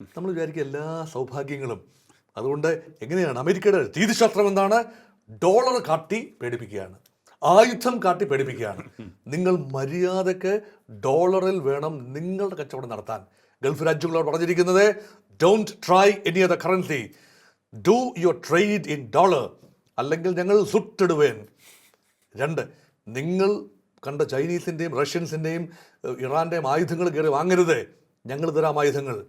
നമ്മൾ വിചാരിക്കുക എല്ലാ സൗഭാഗ്യങ്ങളും. അതുകൊണ്ട് എങ്ങനെയാണ് അമേരിക്കയുടെ രീതിശാസ്ത്രം എന്താണ്? ഡോളർ കാട്ടി പേടിപ്പിക്കുകയാണ്. ആയുധം കാട്ടി പേടിപ്പിക്കുകയാണ്. നിങ്ങൾ മര്യാദയ്ക്ക് ഡോളറിൽ വേണം നിങ്ങളുടെ കച്ചവടം നടത്താൻ. ഗൾഫ് രാജ്യങ്ങളോട് പറഞ്ഞിരിക്കുന്നത് don't try any other currency do your trade in dollar അല്ലെങ്കിൽ ഞങ്ങൾ സുട്ടിടുവേൻ. രണ്ട് നിങ്ങൾ കണ്ട ചൈനീസിന്റെയും റഷ്യൻസിന്റെയും ഇറാന്റെയും ആയുധങ്ങൾ കയറി വാങ്ങരുത്. ഞങ്ങൾ തരാം ആയുധങ്ങൾ.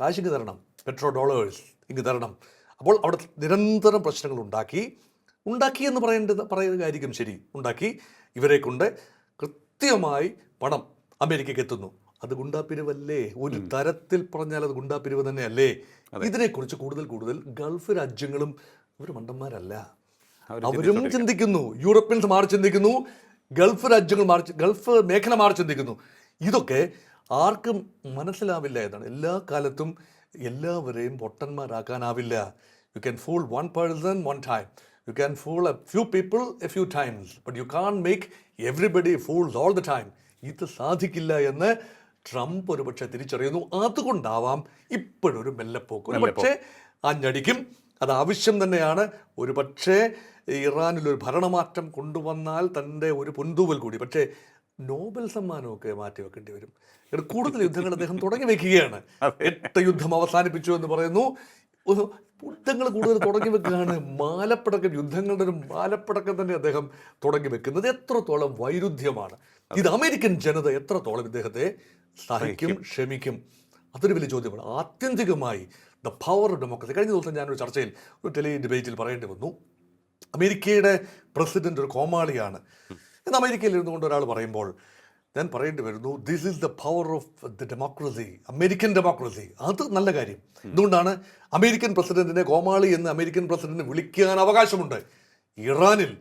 കാശിങ്ങ് തരണം പെട്രോ ഡോളേഴ്സ് ഇങ്ങ് തരണം. അപ്പോൾ അവിടെ നിരന്തരം പ്രശ്നങ്ങൾ ഉണ്ടാക്കി. ഉണ്ടാക്കി എന്ന് പറയേണ്ടത് പറയുന്നതായിരിക്കും ശരി. ഉണ്ടാക്കി. ഇവരെ കൊണ്ട് കൃത്യമായി പണം അമേരിക്കയ്ക്ക് എത്തുന്നു. അത് ഗുണ്ടാപ്പിരിവല്ലേ ഒരു തരത്തിൽ പറഞ്ഞാൽ അത് ഗുണ്ടാപ്പിരിവ് തന്നെയല്ലേ? ഇതിനെക്കുറിച്ച് കൂടുതൽ കൂടുതൽ ഗൾഫ് രാജ്യങ്ങളും ഇവർ മണ്ടന്മാരല്ല. അവരും ചിന്തിക്കുന്നു. യൂറോപ്യൻസ് മാറി ചിന്തിക്കുന്നു. ഗൾഫ് രാജ്യങ്ങൾ മാറി ഗൾഫ് മേഖല മാറി ചിന്തിക്കുന്നു. ഇതൊക്കെ ആർക്കും മനസ്സിലാവില്ല എന്നാണ്. എല്ലാ കാലത്തും എല്ലാവരെയും പൊട്ടന്മാരാക്കാനാവില്ല. You can fool one person one time you can fool a few people a few times but you can make everybody fools all the time ഇത് സാധിക്കില്ല എന്ന് ട്രംപ് ഒരുപക്ഷെ തിരിച്ചറിയുന്നു. അതുകൊണ്ടാവാം ഇപ്പോഴൊരു മെല്ലപ്പോക്ക്. പക്ഷേ അഞ്ഞടിക്കും. അത് ആവശ്യം തന്നെയാണ്. ഒരു പക്ഷേ ഇറാനിൽ ഒരു ഭരണമാറ്റം കൊണ്ടുവന്നാൽ തന്റെ ഒരു പൊന്തൂവൽ കൂടി. പക്ഷേ നോബൽ സമ്മാനമൊക്കെ മാറ്റി വെക്കേണ്ടി വരും കൂടുതൽ യുദ്ധങ്ങൾ അദ്ദേഹം തുടങ്ങി വെക്കുകയാണ്. എട്ട് യുദ്ധം അവസാനിപ്പിച്ചു എന്ന് പറയുന്നു. യുദ്ധങ്ങൾ കൂടുതൽ തുടങ്ങി വെക്കുകയാണ്. മാലപ്പടക്കം യുദ്ധങ്ങളുടെ ഒരു മാലപ്പടക്കം തന്നെ അദ്ദേഹം തുടങ്ങി വെക്കുന്നത് എത്രത്തോളം വൈരുദ്ധ്യമാണ്. ഇത് അമേരിക്കൻ ജനത എത്രത്തോളം ഇദ്ദേഹത്തെ സഹിക്കും ക്ഷമിക്കും? അതൊരു വലിയ ചോദ്യമാണ്. ആത്യന്തികമായി ദ പവർ ഓഫ് ഡെമോക്രസി. കഴിഞ്ഞ ദിവസം ഞാനൊരു ചർച്ചയിൽ ഒരു ടെലി ഡിബേറ്റിൽ പറയേണ്ടി വന്നു. അമേരിക്കയുടെ പ്രസിഡന്റ് ഒരു കോമാളിയാണ്. എന്ന് അമേരിക്കയിൽ ഇരുന്നുകൊണ്ട് ഒരാൾ പറയുമ്പോൾ ഞാൻ പറയേണ്ടി വരുന്നു this is the power of the democracy American democracy അത് നല്ല കാര്യം. എന്തുകൊണ്ടാണ് അമേരിക്കൻ പ്രസിഡന്റിനെ കോമാളി എന്ന് അമേരിക്കൻ പ്രസിഡന്റിനെ വിളിക്കാൻ അവകാശമുണ്ട്? ഇറാനിൽ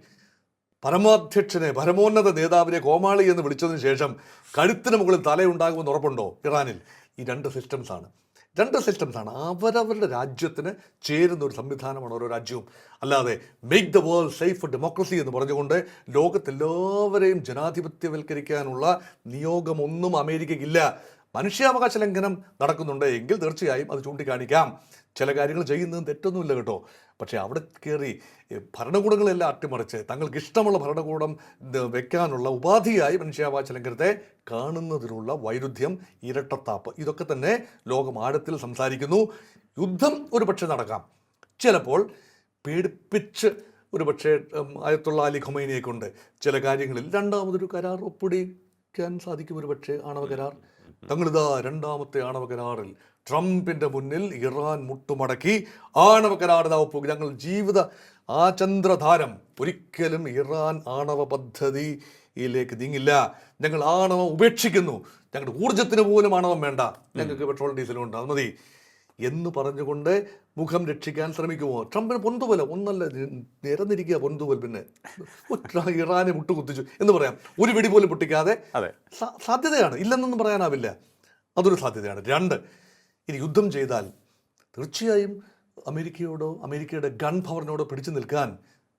പരമാധ്യക്ഷനെ പരമോന്നത നേതാവിനെ കോമാളി എന്ന് വിളിച്ചതിന് ശേഷം കഴുത്തിന് മുകളിൽ തലയുണ്ടാകുമെന്ന് ഉറപ്പുണ്ടോ? ഇറാനിൽ ഈ രണ്ട് സിസ്റ്റംസാണ് രണ്ട് സിസ്റ്റംസ് ആണ്. അവരവരുടെ രാജ്യത്തിന് ചേരുന്ന ഒരു സംവിധാനമാണ് ഓരോ രാജ്യവും. അല്ലാതെ make the world safe for democracy എന്ന് പറഞ്ഞുകൊണ്ട് ലോകത്തെല്ലാവരെയും ജനാധിപത്യവൽക്കരിക്കാനുള്ള നിയോഗമൊന്നും അമേരിക്കയ്ക്കില്ല. മനുഷ്യാവകാശ ലംഘനം നടക്കുന്നുണ്ട് എങ്കിൽ തീർച്ചയായും അത് ചൂണ്ടിക്കാണിക്കാം. ചില കാര്യങ്ങൾ ചെയ്യുന്നതും തെറ്റൊന്നുമില്ല കേട്ടോ. പക്ഷേ അവിടെ കയറി ഭരണകൂടങ്ങളെല്ലാം അട്ടിമറിച്ച് തങ്ങൾക്ക് ഇഷ്ടമുള്ള ഭരണകൂടം വെക്കാനുള്ള ഉപാധിയായി മനുഷ്യാവകാശ ലംഘനത്തെ കാണുന്നതിനുള്ള വൈരുദ്ധ്യം ഇരട്ടത്താപ്പ് ഇതൊക്കെ തന്നെ ലോകം ആഴത്തിൽ സംസാരിക്കുന്നു. യുദ്ധം ഒരു പക്ഷേ നടക്കാം. ചിലപ്പോൾ പേടിപ്പിച്ച് ഒരു പക്ഷേ ആയത്തുള്ള അലി ഖുമൈനിയെ കൊണ്ട് ചില കാര്യങ്ങളിൽ രണ്ടാമതൊരു കരാർ ഒപ്പിടിക്കാൻ സാധിക്കും ഒരു പക്ഷേ ആണവ കരാർ. തങ്ങളിതാ രണ്ടാമത്തെ ആണവ കരാറിൽ ട്രംപിന്റെ മുന്നിൽ ഇറാൻ മുട്ടുമടക്കി. ആണവ കരാർ ഇതാ ഒപ്പുക ഞങ്ങൾ ജീവിത ആചന്ദ്രധാരം ഒരിക്കലും ഇറാൻ ആണവ പദ്ധതിയിലേക്ക് നീങ്ങില്ല. ഞങ്ങൾ ആണവം ഉപേക്ഷിക്കുന്നു. ഞങ്ങളുടെ ഊർജത്തിന് പോലും ആണവം വേണ്ട. ഞങ്ങൾക്ക് പെട്രോൾ ഡീസലും ഉണ്ട് അത് മതി. എന്ന് പറഞ്ഞുകൊണ്ട് മുഖം രക്ഷിക്കാൻ ശ്രമിക്കുമോ? ട്രംപിന് പൊന്തുപോല ഒന്നല്ല നിരന്നിരിക്കുക പൊന്തുപോൽ പിന്നെ. ഇറാനെ മുട്ടുകുത്തിച്ചു. എന്ന് പറയാം. ഒരു വെടി പോലും പൊട്ടിക്കാതെ അതെ. സാധ്യതയാണ്. ഇല്ലെന്നൊന്നും പറയാനാവില്ല. അതൊരു സാധ്യതയാണ്. രണ്ട് ഇനി യുദ്ധം ചെയ്താൽ തീർച്ചയായും അമേരിക്കയോടോ അമേരിക്കയുടെ ഗൺ പവറിനോടോ പിടിച്ചു നിൽക്കാൻ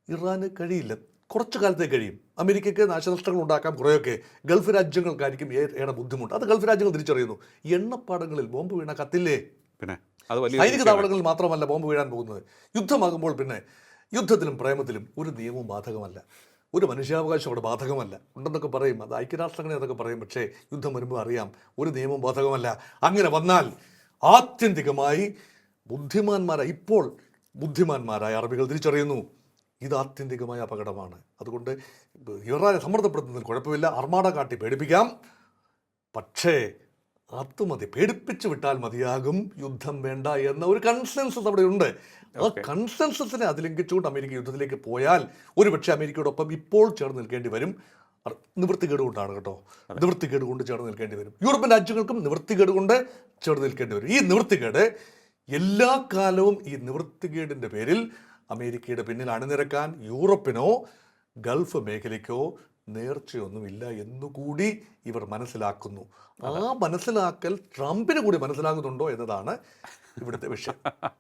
ഇറാന് കഴിയില്ല. കുറച്ചു കാലത്തേ കഴിയും. അമേരിക്കയ്ക്ക് നാശനഷ്ടങ്ങൾ ഉണ്ടാക്കാം കുറേയൊക്കെ ഗൾഫ് രാജ്യങ്ങൾക്കായിരിക്കും ഏറെ ബുദ്ധിമുട്ട്. അത് ഗൾഫ് രാജ്യങ്ങൾ തിരിച്ചറിയുന്നു. എണ്ണപ്പാടങ്ങളിൽ ബോംബ് വീണ കത്തില്ലേ? പിന്നെ അത് വലിയ സൈനിക താവളങ്ങളിൽ മാത്രമല്ല ബോംബ് വീഴാൻ പോകുന്നത്. യുദ്ധമാകുമ്പോൾ പിന്നെ യുദ്ധത്തിലും പ്രേമത്തിലും ഒരു നിയമവും ബാധകമല്ല. ഒരു മനുഷ്യാവകാശം അവിടെ ബാധകമല്ല. ഉണ്ടെന്നൊക്കെ പറയും. അത് ഐക്യരാഷ്ട്രങ്ങളെ അതൊക്കെ പറയും. പക്ഷേ യുദ്ധം വരുമ്പോൾ അറിയാം ഒരു നിയമവും ബാധകമല്ല. അങ്ങനെ വന്നാൽ ആത്യന്തികമായി ബുദ്ധിമാന്മാരായ ഇപ്പോൾ ബുദ്ധിമാന്മാരായ അറബികൾ തിരിച്ചറിയുന്നു. ഇത് ആത്യന്തികമായ അപകടമാണ്. അതുകൊണ്ട് ഇറാനെ സമ്മർദ്ദപ്പെടുത്തുന്നതിൽ കുഴപ്പമില്ല. അർമാട കാട്ടി പേടിപ്പിക്കാം. പക്ഷേ അത് മതി പേടിപ്പിച്ചു വിട്ടാൽ മതിയാകും. യുദ്ധം വേണ്ട എന്ന ഒരു കൺസെൻസസ് അവിടെ ഉണ്ട്. ആ കൺസെൻസസിനെ അതിലംഘിച്ചുകൊണ്ട് അമേരിക്ക യുദ്ധത്തിലേക്ക് പോയാൽ ഒരുപക്ഷെ അമേരിക്കയോടൊപ്പം ഇപ്പോൾ ചേർന്ന് നിൽക്കേണ്ടി വരും. നിവൃത്തികേട് കൊണ്ടാണ് കേട്ടോ. നിവൃത്തികേട് കൊണ്ട് ചേർന്ന് നിൽക്കേണ്ടി വരും. യൂറോപ്യൻ രാജ്യങ്ങൾക്കും നിവൃത്തികേട് കൊണ്ട് ചേർന്ന് നിൽക്കേണ്ടി വരും. ഈ നിവൃത്തികേട് എല്ലാ കാലവും ഈ നിവൃത്തികേടിന്റെ പേരിൽ അമേരിക്കയുടെ പിന്നിൽ അണിനിരക്കാൻ യൂറോപ്പിനോ ഗൾഫ് മേഖലയ്ക്കോ നേർച്ചയൊന്നുമില്ല എന്നുകൂടി ഇവർ മനസ്സിലാക്കുന്നു. ആ മനസ്സിലാക്കൽ ട്രംപിന് കൂടി മനസ്സിലാകുന്നുണ്ടോ എന്നതാണ് ഇവിടുത്തെ വിഷയം.